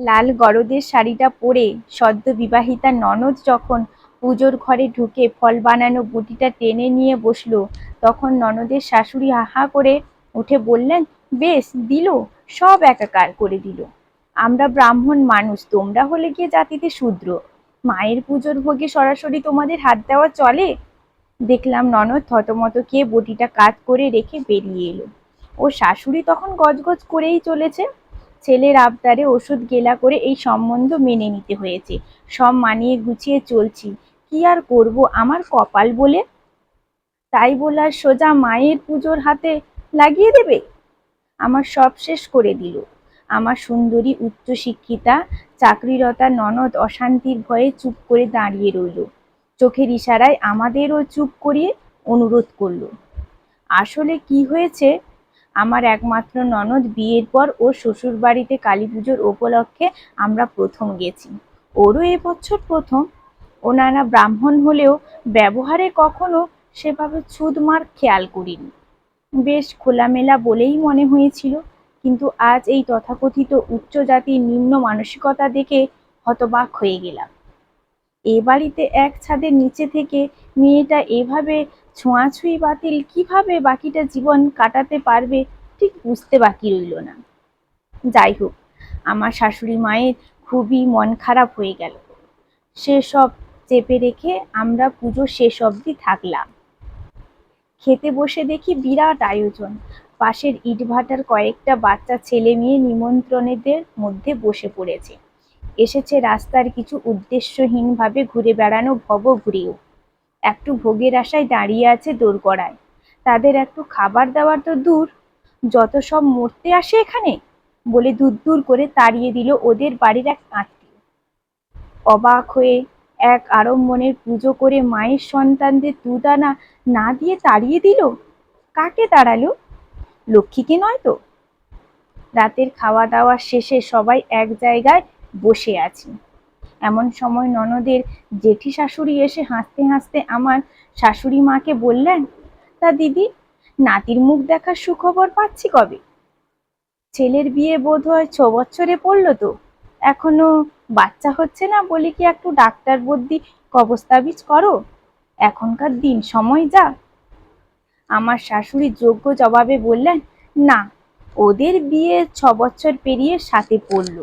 লাল গরদের শাড়িটা পরে সদ্য বিবাহিতা ননদ যখন পুজোর ঘরে ঢুকে ফল বানানো বুটিটা টেনে নিয়ে বসল, তখন ননদের শাশুড়ি হাহা করে উঠে বললেন, বেশ, দিল, সব একাকার করে দিল। আমরা ব্রাহ্মণ মানুষ, তোমরা হলে গিয়ে জাতিতে শূদ্র। মায়ের পুজোর ভোগে সরাসরি তোমাদের হাত দেওয়া চলে? দেখলাম ননদ থতমত খেয়ে বটিটা কাত করে রেখে বেরিয়ে এলো। ও শাশুড়ি তখন গজগজ করেই চলেছে। ছেলের আবদারে ওষুধ গেলা করে এই সম্বন্ধ মেনে নিতে হয়েছে। সব মানিয়ে গুছিয়ে চলছি। কি আর করব আমার কপাল বলে? তাই বলার সোজা মায়ের পুজোর হাতে লাগিয়ে দেবে? আমার সব শেষ করে দিল। আমার সুন্দরী উচ্চশিক্ষিতা চাকরিরতা ননদ অশান্তির ভয়ে চুপ করে দাঁড়িয়ে রইল। চোখের ইশারায় আমাদেরও চুপ করিয়ে অনুরোধ করল। আসলে কি হয়েছে? আমার একমাত্র ননদ বিয়ের পর ওর শ্বশুর বাড়িতে কালী পুজোর উপলক্ষে আমরা প্রথম গেছি। ওরও এবছর প্রথম। ওনারা ব্রাহ্মণ হলেও ব্যবহারে কখনো সেভাবে ছুদমার খেয়াল করিনি। বেশ খোলামেলা বলেই মনে হয়েছিল, কিন্তু আজ এই তথাকথিত উচ্চ জাতির নিম্ন মানসিকতা দেখে হতবাক হয়ে গেলাম। এ বাড়িতে এক ছাদের নিচে থেকে মেয়েটা এভাবে ছোঁয়াছুঁই বাতিল কীভাবে বাকিটা জীবন কাটাতে পারবে ঠিক বুঝতে বাকি রইল না। যাই হোক, আমার শাশুড়ি মায়ের খুবই মন খারাপ হয়ে গেল। সেসব চেপে রেখে আমরা পুজো শেষ অবধি থাকলাম। খেতে বসে দেখি বিরাট আয়োজন। পাশের ইটভাটার কয়েকটা বাচ্চা ছেলে মেয়ে নিমন্ত্রণেদের মধ্যে বসে পড়েছে। এসেছে রাস্তার কিছু উদ্দেশ্যহীনভাবে ঘুরে বেড়ানো ভব ঘুরেও একটু ভোগের আশায় দাঁড়িয়ে আছে দোরগড়ায়। তাদের একটু খাবার দাবার তো দূর। যত সব মরতে আসে এখানে? বলে দূর দূর করে তাড়িয়ে দিল ওদের বাড়ির এক আত্মীয়। অবাক হয়ে এক আড়ম্বনের পুজো করে মায়ের সন্তানদের দুদানা না দিয়ে তাড়িয়ে দিল? কাকে তাড়ালো? লক্ষ্মীকে নয় তো? রাতের খাওয়া দাওয়া শেষে সবাই এক জায়গায় বসে আছি। এমন সময় ননদের জেঠি শাশুড়ি এসে হাসতে হাসতে আমার শাশুড়ি মাকে বললেন, তা দিদি, নাতির মুখ দেখার সুখবর পাচ্ছি কবে? ছেলের বিয়ে বোধ হয় ছ বছরে পড়ল তো। এখনও বাচ্চা হচ্ছে না বলে কি একটু ডাক্তার বদ্যি কবস্তাবিজ করো? এখনকার দিন সময় যা। আমার শাশুড়ি যোগ্য জবাবে বললেন, না, ওদের বিয়ে ছ বছর পেরিয়ে সাথে পড়ল।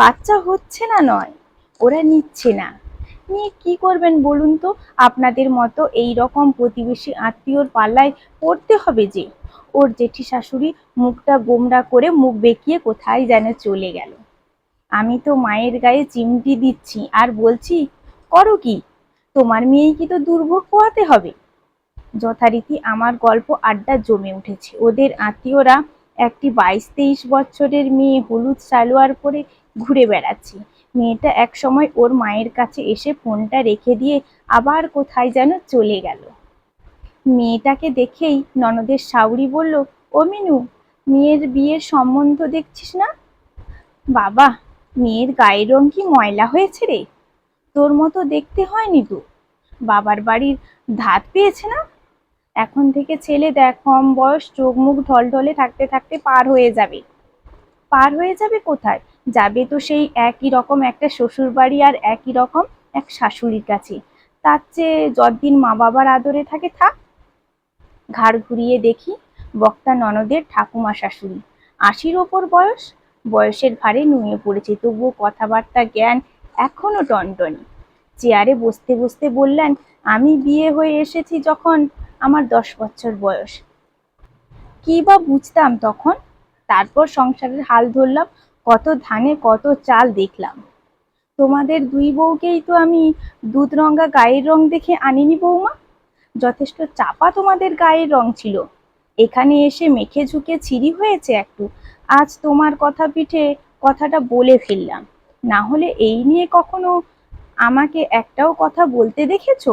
বাচ্চা হচ্ছে না নয়, ওরা নিচ্ছে না। নিয়ে কি করবেন বলুন তো? আপনাদের মতো এই রকম প্রতিবেশী আত্মীয়র পাল্লায় পড়তে হবে যে। ওর জেঠি শাশুড়ি মুখটা গোমরা করে মুখ বেঁকিয়ে কোথায় যেন চলে গেল। আমি তো মায়ের গায়ে চিমটি দিচ্ছি, আর বলছি, করো কি? তোমার মেয়েই কি তো দুর্ভোগ পোয়াতে হবে? যথারীতি আমার গল্প আড্ডা জমে উঠেছে। ওদের আত্মীয়রা একটি বাইশ তেইশ বছরের মেয়ে হলুদ সালোয়ার পরে ঘুরে বেড়াচ্ছে। মেয়েটা এক সময় ওর মায়ের কাছে এসে ফোনটা রেখে দিয়ে আবার কোথায় যেন চলে গেল। মেয়েটাকে দেখেই ননদের সাউরি বলল, ও মিনু, মেয়ের বিয়ের সম্বন্ধ দেখছিস না? বাবা, মেয়ের গায়ের রং কি ময়লা হয়েছে রে? তোর মতো দেখতে হয়নি তো? বাবার বাড়ির ধাত পেয়েছে না? এখন থেকে ছেলে দেখ, কম বয়স, চোখ মুখ ঢলঢলে থাকতে থাকতে পার হয়ে যাবে। পার হয়ে যাবে কোথায়? যাবে তো সেই একই রকম একটা শ্বশুর বাড়ি আর একই রকম এক শাশুড়ির কাছে। তার চেয়ে যতদিন মা বাবার আদরে থাকে, থাক। ঘাড় ঘুরিয়ে দেখি বক্তা ননদের ঠাকুমা শাশুড়ি। আশির ওপর বয়স, বয়সের ভারে নুয়ে পড়েছে, তবুও কথাবার্তা, জ্ঞান এখনও টনটনি। চেয়ারে বসতে বসতে বললেন, আমি বিয়ে হয়ে এসেছি যখন আমার দশ বছর বয়স। কি বা বুঝতাম তখন? তারপর সংসারের হাল ধরলাম, কত ধানে কত চাল দেখলাম। তোমাদের দুই বউকেই তো আমি দুধ রঙা গায়ের রং দেখে আনিনি বৌমা। যথেষ্ট চাপা তোমাদের গায়ের রং ছিল। এখানে এসে মেখে ঝুঁকে ছিরি হয়েছে একটু। আজ তোমার কথা পিঠে কথাটা বলে ফেললাম। না হলে এই নিয়ে কখনো আমাকে একটাও কথা বলতে দেখেছ?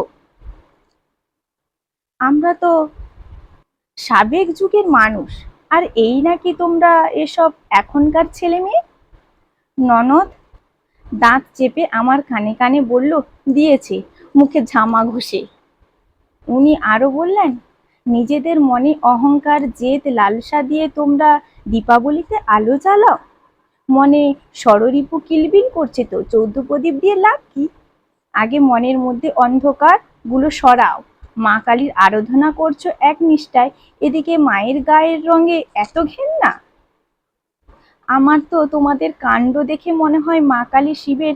আমরা তো সাবেক যুগের মানুষ। আর এই নাকি তোমরা এসব এখনকার ছেলে মেয়ে? ননদ দাঁত চেপে আমার কানে কানে বলল, দিয়েছে। মুখে ঝামা ঘষে। উনি আরও বললেন, নিজেদের মনে অহংকার, জেদ, লালসা দিয়ে তোমরা দীপাবলিতে আলো জ্বালাও। মনে ষড়রিপু কিলবিল করছে তো, চৌদ্দ প্রদীপ দিয়ে লাভ কি? আগে মনের মধ্যে অন্ধকারগুলো সরাও। মা কালীর আরাধনা করছ এক নিষ্ঠায়, এদিকে মায়ের গায়ের রঙে এত ঘেন্না? আমার তো তোমাদের কাণ্ড দেখে মনে হয় মা কালী শিবের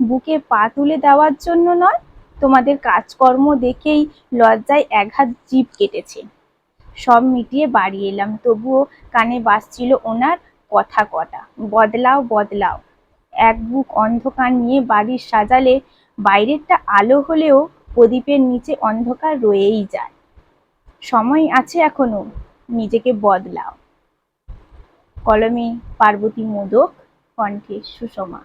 বুকে পা তুলে দেওয়ার জন্য নয়, তোমাদের কাজকর্ম দেখেই লজ্জায় একহাত জীব কেটেছে। সব মিটিয়ে বাড়ি এলাম, তবুও কানে বাজছিল ওনার কথা কটা, বদলাও বদলাও। এক বুক অন্ধকার নিয়ে বাড়ির সাজালে বাইরেরটা আলো হলেও প্রদীপের নিচে অন্ধকার রয়েই যায়। সময় আছে এখনও, নিজেকে বদলাও। কলমে পার্বতী মোদক, কণ্ঠে সুষমা।